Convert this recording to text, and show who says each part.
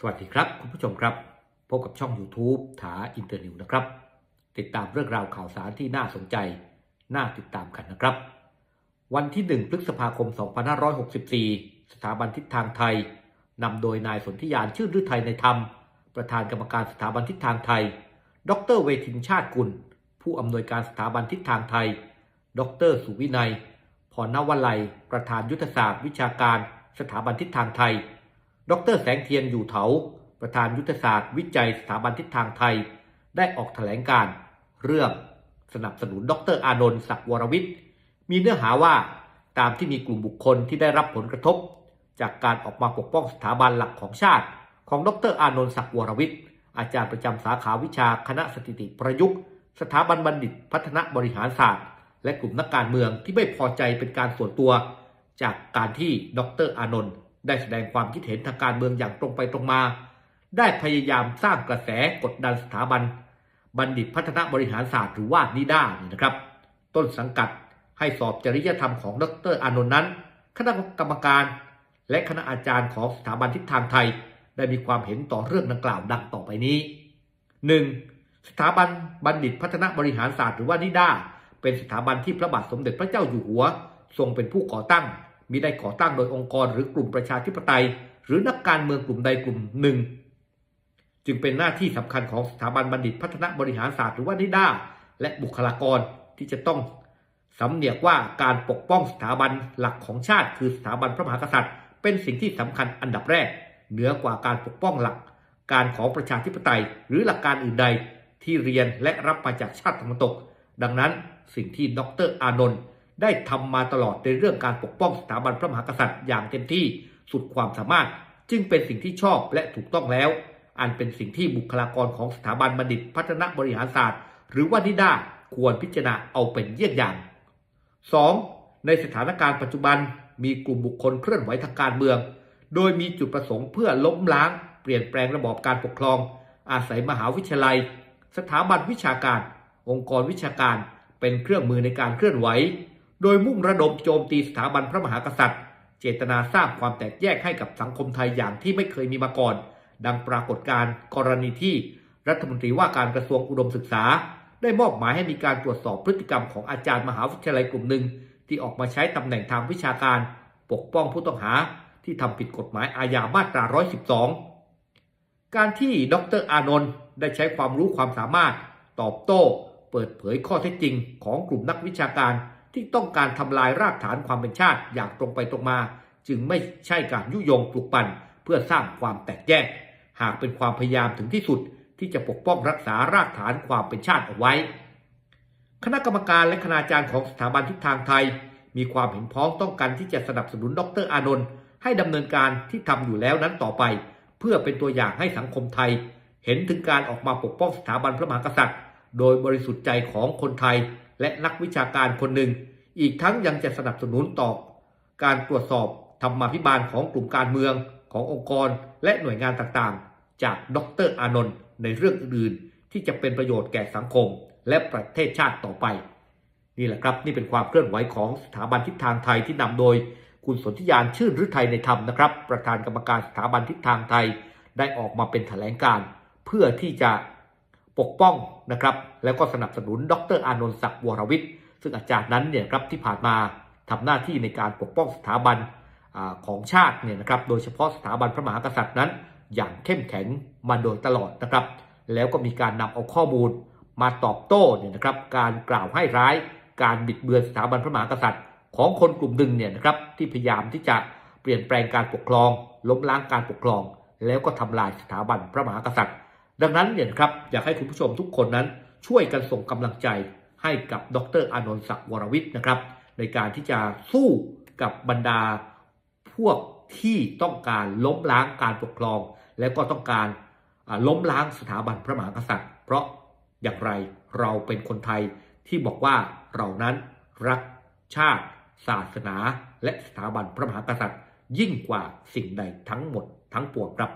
Speaker 1: สวัสดีครับคุณผู้ชมครับ พบกับช่อง YouTube ถาอินเตอร์นิวนะครับ ติดตามเรื่องราวข่าวสารที่น่าสนใจ น่าติดตามกันนะครับ วันที่ 1 พฤษภาคม 2564 สถาบันทิศทางไทยนำโดยนายสนธิยานชื่นฤทัยในธรรม ประธานกรรมการสถาบันทิศทางไทย ดรเวทินชาติกุล ผู้อำนวยการสถาบันทิศทางไทย ดรสุวินัยพรนวลัย ประธานยุทธศาสตร์ วิชาการ สถาบันทิศทางไทย ดรแสงเทียนอยู่เถา ประธานยุทธศาสตร์วิจัยสถาบันทิศทางไทย ได้ออกแถลงการเรื่องสนับสนุนดรอานนท์ศักดิ์วรวิทย์ มีเนื้อหาว่าตามที่มีกลุ่มบุคคลที่ได้รับผลกระทบ จากการออกมาปกป้องสถาบันหลักของชาติ ของดรอานนท์ศักดิ์วรวิทย์ อาจารย์ประจำสาขาวิชาคณะสถิติประยุกต์ สถาบันบัณฑิตพัฒนบริหารศาสตร์ และกลุ่มนักการเมืองที่ไม่พอใจเป็นการส่วนตัว จากการที่ดรอานนท์ ได้แสดงความคิดเห็นทางการเมืองอย่างตรงไปตรงมา ได้พยายามสร้างกระแสกดดันสถาบัน บัณฑิตพัฒนาบริหารศาสตร์หรือว่านิด้านี่นะครับ ต้นสังกัดให้สอบจริยธรรมของดรอานนท์นั้น คณะกรรมการ และคณะอาจารย์ของสถาบันทิศทางไทย ได้มีความเห็นต่อเรื่องดังกล่าวดังต่อไปนี้ 1. สถาบันบัณฑิตพัฒนาบริหารศาสตร์หรือว่านิด้าเป็นสถาบันที่พระบาทสมเด็จพระเจ้าอยู่หัว ทรงเป็นผู้ก่อตั้ง มิได้ก่อตั้งโดยองค์กรหรือกลุ่มประชาธิปไตย หรือนักการเมืองกลุ่มใดกลุ่มหนึ่ง จึงเป็นหน้าที่สำคัญของสถาบันบัณฑิตพัฒนาบริหารศาสตร์หรือว่านิด้าและบุคลากรที่จะต้องสำเนียกว่าการปกป้องสถาบันหลักของชาติคือสถาบันพระมหากษัตริย์ เป็นสิ่งที่สำคัญอันดับแรก เหนือกว่าการปกป้องหลัก การของประชาธิปไตย หรือหลักการอื่นใดที่เรียนและรับมาจากชาติตะวันตก ดังนั้นสิ่งที่ดรอานนท์ ได้ทำมาตลอดในเรื่องการปกป้องสถาบันพระมหากษัตริย์อย่างเต็มที่สุดความสามารถ จึงเป็นสิ่งที่ชอบและถูกต้องแล้ว อันเป็นสิ่งที่บุคลากรของสถาบันบัณฑิตพัฒนาบริหารศาสตร์ หรือว่านิด้าควรพิจารณาเอาเป็นเยี่ยงอย่าง 2. ในสถานการณ์ปัจจุบันมีกลุ่มบุคคลเคลื่อนไหวทางการเมือง โดยมีจุดประสงค์เพื่อล้มล้าง เปลี่ยนแปลงระบอบการปกครอง อาศัยมหาวิทยาลัย สถาบันวิชาการ องค์กรวิชาการ เป็นเครื่องมือในการเคลื่อนไหว โดยมุ่งระดมโจมตีสถาบันพระมหากษัตริย์ เจตนาสร้างความแตกแยกให้กับสังคมไทยอย่างที่ไม่เคยมีมาก่อน ดังปรากฏการณ์กรณีที่รัฐมนตรีว่าการกระทรวงอุดมศึกษา ได้มอบหมายให้มีการตรวจสอบพฤติกรรมของอาจารย์มหาวิทยาลัยกลุ่มหนึ่ง ที่ออกมาใช้ตำแหน่งทางวิชาการ ปกป้องผู้ต้องหาที่ทำผิดกฎหมายอาญามาตรา 112 การที่ดรอานนท์ได้ใช้ความรู้ความสามารถ ตอบโต้ เปิดเผยข้อเท็จจริงของกลุ่มนักวิชาการ ที่ต้องการทำลายรากฐานความเป็นชาติอย่างตรงไปตรงมา จึงไม่ใช่การยุยงปลุกปั่นเพื่อสร้างความแตกแยก หากเป็นความพยายามถึงที่สุด ที่จะปกป้องรักษารากฐานความเป็นชาติเอาไว้ คณะกรรมการและคณาจารย์ของสถาบันทิศทางไทย มีความเห็นพ้องต้องการที่จะสนับสนุนดรอานนท์ให้ดำเนินการที่ทำอยู่แล้วนั้นต่อไป เพื่อเป็นตัวอย่างให้สังคมไทย เห็นถึงการออกมาปกป้องสถาบันพระมหากษัตริย์ โดยบริสุทธิ์ใจของคนไทย และนักวิชาการคนหนึ่ง อีกทั้งยังจะสนับสนุนต่อการตรวจสอบธรรมาภิบาลของกลุ่มการเมืองขององค์กรและหน่วยงานต่างๆ จากดรอานนท์ในเรื่องอื่นๆ ที่จะเป็นประโยชน์แก่สังคม และประเทศชาติต่อไป นี่แหละครับนี่เป็นความเคลื่อนไหวของสถาบันทิศทางไทยที่นำโดย คุณสนธิยานชื่นฤทัยในธรรมนะครับ ประธานกรรมการสถาบันทิศทางไทยได้ออกมาเป็นแถลงการ เพื่อที่จะ ปกป้องนะครับ แล้วก็สนับสนุนดรอานนท์ศักดิ์วรวิทย์ ซึ่งอาจารย์นั้นเนี่ยครับที่ผ่านมาทำหน้าที่ในการปกป้องสถาบันอของชาติเนี่ยนะครับ โดยเฉพาะสถาบันพระมหากษัตริย์นั้น อย่างเข้มแข็งมาโดยตลอดนะครับ แล้วก็มีการนำเอาข้อมูลมาตอบโต้เนี่ยนะครับ การกล่าวให้ร้าย การบิดเบือนสถาบันพระมหากษัตริย์ ของคนกลุ่มหนึ่งเนี่ยนะครับที่พยายามที่จะเปลี่ยนแปลงการปกครอง ล้มล้างการปกครอง แล้วก็ทำลายสถาบันพระมหากษัตริย์ ดังนั้นเนี่ยครับอยากให้คุณผู้ชมทุกคนนั้นช่วยกันส่งกำลังใจให้กับดรอานนท์ศักดิ์วรวิทย์นะครับ ในการที่จะสู้กับบรรดาพวกที่ต้องการล้มล้างการปกครอง และก็ต้องการล้มล้างสถาบันพระมหากษัตริย์ เพราะอย่างไรเราเป็นคนไทยที่บอกว่าเรานั้นรักชาติ ศาสนา และสถาบันพระมหากษัตริย์ ยิ่งกว่าสิ่งใดทั้งหมดทั้งปวงครับ